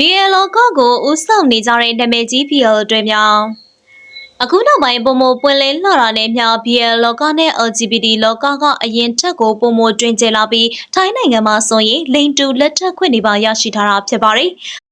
BL လောကကိုဦးဆောင်နေကြတဲ့နာမည်ကြီး BL တွေများအခုနောက်ပိုင်းပုံမပွင့်လင်းလာတာနဲ့မျှ BL လောကနဲ့ LGBT လောကကအရင်ထက်ကိုပုံမတွင်ကျလာပြီးထိုင်းနိုင်ငံမှာဆိုရင်လိန်တူလက်ထက်ခွင့်တွေပါရရှိထားတာဖြစ်ပါတယ်။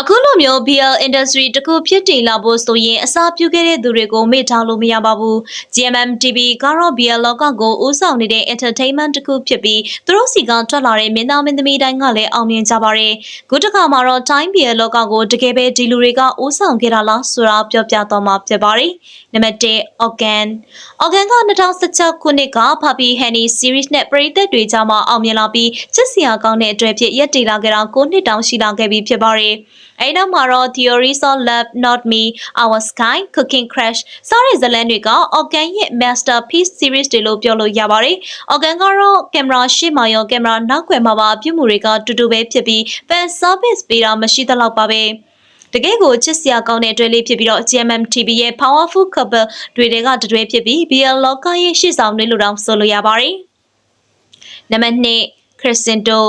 အခုလိုမျိုး BL industry တခုဖြစ်တည်လာဖို့ဆိုရင်အစားပြုခဲ့တဲ့သူတွေကိုမေ့ထားလို့မရပါဘူး။ GMM TV ကတော့ BL လောကကိုဦးဆောင်နေတဲ့ entertainment တခုဖြစ်ပြီးသူတို့စီကထွက်လာတဲ့မင်းသားမင်းသမီးတိုင်းကလည်းအောင်မြင်ကြပါတယ်။ခုတစ်ခါမှာတော့ Time BL လောကကိုတကယ်ပဲဒီလူတွေကဦးဆောင်ခဲ့တာလားဆိုတာပြောပြသွားမှာဖြစ်ပါတယ်။နံပါတ်1 Organ Organ က2016ခုနှစ်က Papi Honey series နဲ့ပရိသတ်တွေကြားမှာအောင်မြင်လာပြီးချစ်စရာကောင်းတဲ့အတွက်ဖြစ်ရက်တည်လာခဲ့တာ9နှစ်တောင်ရှိလာခဲ့ပြီဖြစ်ပါတယ်။ အဲဒီနောက်မှာတော့ Theories of Love Not Me Our Sky Cooking Crash စတဲ့ဇာတ်လမ်းတွေက Organ ရဲ့ masterpiece series တွေလို့ပြောလို့ရပါတယ်။ Organ ကတော့ကင်မရာရှေ့မှာရောကင်မရာနောက်ွယ်မှာပါပြုမှုတွေကတူတူပဲဖြစ်ပြီး fan service ပေးတာမရှိသလောက်ပါပဲ။တကယ်ကိုချစ်စရာကောင်းတဲ့အတွဲလေးဖြစ်ပြီးတော့ GMM TV ရဲ့ powerful couple တွေတဲကတွဲဖြစ်ပြီး BL လောကရဲ့ရှေ့ဆောင်တွေလို့တောင်ဆိုလို့ရပါတယ်။နံပါတ်2 Crescendo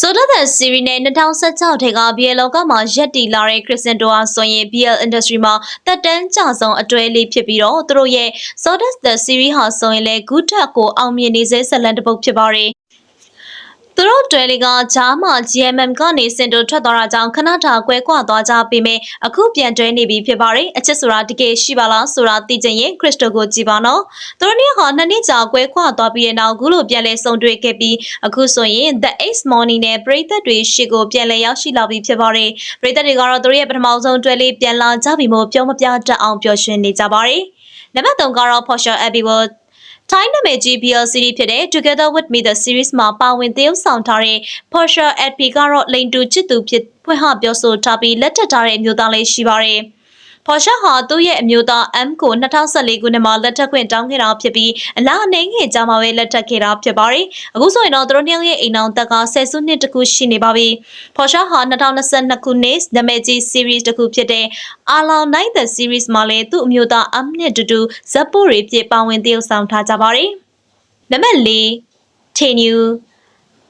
ဆိုတော့တဲ့ series နဲ့2016ထဲက BL လောကမှာရက်တီလာတဲ့ Kristen Doa ဆိုရင် BL industry မှာတက်တန်းကြဆုံးအတွဲလေးဖြစ်ပြီးတော့သူတို့ရဲ့ Sawdust the series ဟာဆိုရင်လည်း good တက်ကိုအောင်မြင်နေစေဇလန်တစ်ပုတ်ဖြစ်ပါတယ် သူတို့တွဲလေးကဂျားမှ GMM ကနေစင်တိုထွက်သွားတာကြောင့်ခဏတာကွဲကွာသွားကြပေမဲ့အခုပြန်တွဲနေပြီဖြစ်ပါတယ်အချစ်ဆိုတာတကယ်ရှိပါလားဆိုတာသိချင်ရင်ခရစ်စတိုကိုကြည့်ပါနော်သူတို့နှစ်ဟာနှစ်နှစ်ကြာကွဲကွာသွားပြီးတဲ့နောက်အခုလိုပြန်လဲဆုံတွေ့ခဲ့ပြီးအခုဆိုရင် The Ace Morning နဲ့ပရိသတ်တွေရှေ့ကိုပြန်လဲရောက်ရှိလာပြီဖြစ်ပါတယ်ပရိသတ်တွေကတော့သူတို့ရဲ့ပထမဆုံးတွဲလေးပြန်လာကြပြီမို့ပြောမပြတတ်အောင်ပျော်ရွှင်နေကြပါတယ်နံပါတ်3ကတော့ For Sure Abbeywood ထိုင်းနာမည်ကြီး BL series ဖြစ်တဲ့ Together with Me the series မှာပါဝင်သရုပ်ဆောင်ထားတဲ့ Portia LP ကတော့လိန်တူချစ်သူဖြစ်ဖွင့်ဟပြောဆိုထားပြီးလက်ထပ်ထားတဲ့အမျိုးသားလေးရှိပါတယ်။ ဖော်ရှာဟာသူ့ရဲ့အမျိုးသား M ကို2014ခုနှစ်မှာလက်ထပ်ခွင့်တောင်းခဲ့တာဖြစ်ပြီးအလားအနေငယ်ကြာမှပဲလက်ထပ်ခဲ့တာဖြစ်ပါတယ်။အခုဆိုရင်တော့သူတို့နှစ်ယောက်ရဲ့အိမ်အောင်တက်ကဆယ်စုနှစ်တခုရှိနေပါပြီ။ဖော်ရှာဟာ2022ခုနှစ်နာမည်ကြီး series တခုဖြစ်တဲ့ Allow Night the series မှာလည်းသူ့အမျိုးသား M နဲ့တူတူဇက်ပိုတွေဖြစ်ပါဝင်သရုပ်ဆောင်ထားကြပါတယ်။နံပါတ်၄ Tenue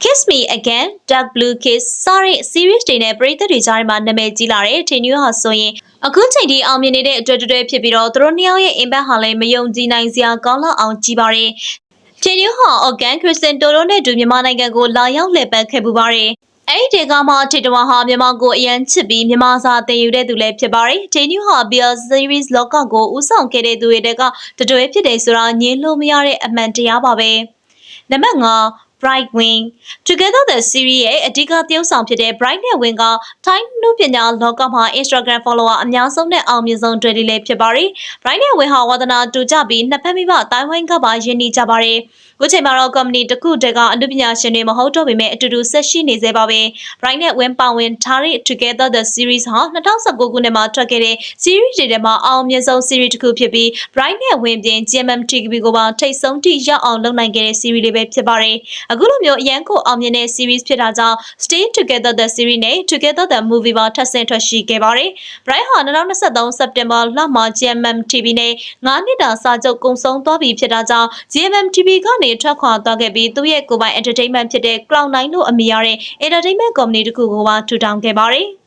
Kiss Me Again, Dark Blue Kiss စတဲ့ series တွေနဲ့ပရိသတ်တွေကြားထဲမှာနာမည်ကြီးလာတဲ့ Tenue ဟာဆိုရင်အခုချိန်ထိအောင်မြင်နေတဲ့အတွက်တွဲဖြစ်ပြီးတော့သူတို့နှစ်ယောက်ရဲ့ impact ဟာလည်းမယုံကြည်နိုင်စရာကောင်းလောက်အောင်ကြီးပါတယ်။ Tenue ဟာ Organ Kristen Toro နဲ့တူမြန်မာနိုင်ငံကိုလာရောက်လည်ပတ်ခဲ့ပူပါတယ်။အဲ့ဒီကမှထေတဝါဟာမြန်မာကိုအရန်ချစ်ပြီးမြန်မာစာသင်ယူတဲ့သူလည်းဖြစ်ပါတယ်။ဒေနျူဟာ BL series လောကကိုဦးဆောင်ခဲ့တဲ့သူတွေကတတွဲဖြစ်တယ်ဆိုတာညင်းလို့မရတဲ့အမှန်တရားပါပဲ။နံပါတ်5 Bright Wing Together the series ရဲ့အဓိကသရုပ်ဆောင်ဖြစ်တဲ့ Bright နဲ့ Wing က Thai နုပညာလောကမှာ Instagram follower အများဆုံးနဲ့အောင်မြင်ဆုံးတွေလေးဖြစ်ပါတယ်။ Bright နဲ့ Wing ဟာဝါသနာတူကြပြီးနှစ်ဖက်မိဘအတိုင်းဝိုင်းကပါယဉ်နေကြပါတယ်။ခုချိန်မှာတော့ company တစ်ခုတည်းကအမှုပညာရှင်တွေမဟုတ်တော့ပေမဲ့အတူတူဆက်ရှိနေသေးပါပဲ။ Bright နဲ့ Win ပါဝင်ထားတဲ့ Together the series ဟာ2019ခုနှစ်မှာထွက်ခဲ့တဲ့ series တွေထဲမှာအောင်မြင်ဆုံး series တစ်ခုဖြစ်ပြီး Bright နဲ့ Win ပြင် GMM TV ကိုပါထိတ်ဆုံးထိရောက်အောင်လုပ်နိုင်ခဲ့တဲ့ series လေးပဲဖြစ်ပါတယ်။အခုလိုမျိုးအရန်ကိုအောင်မြင်တဲ့ series ဖြစ်တာကြောင့် Stay Together the series နဲ့ Together the movie ပါထပ်ဆင့်ထွက်ရှိခဲ့ပါတယ်။ Bright ဟာ2023စက်တင်ဘာလမှာ GMM TV နဲ့9နှစ်တာစာချုပ်ကုံဆုံးသွားပြီဖြစ်တာကြောင့် GMM TV ကနေထွက်ခွာသွားခဲ့ပြီးသူ့ရဲ့ကိုယ်ပိုင် entertainment ဖြစ်တဲ့ Cloud9 လို့အမည်ရတဲ့ entertainment company တစ်ခုကိုပါထူထောင်ခဲ့ပါတယ်။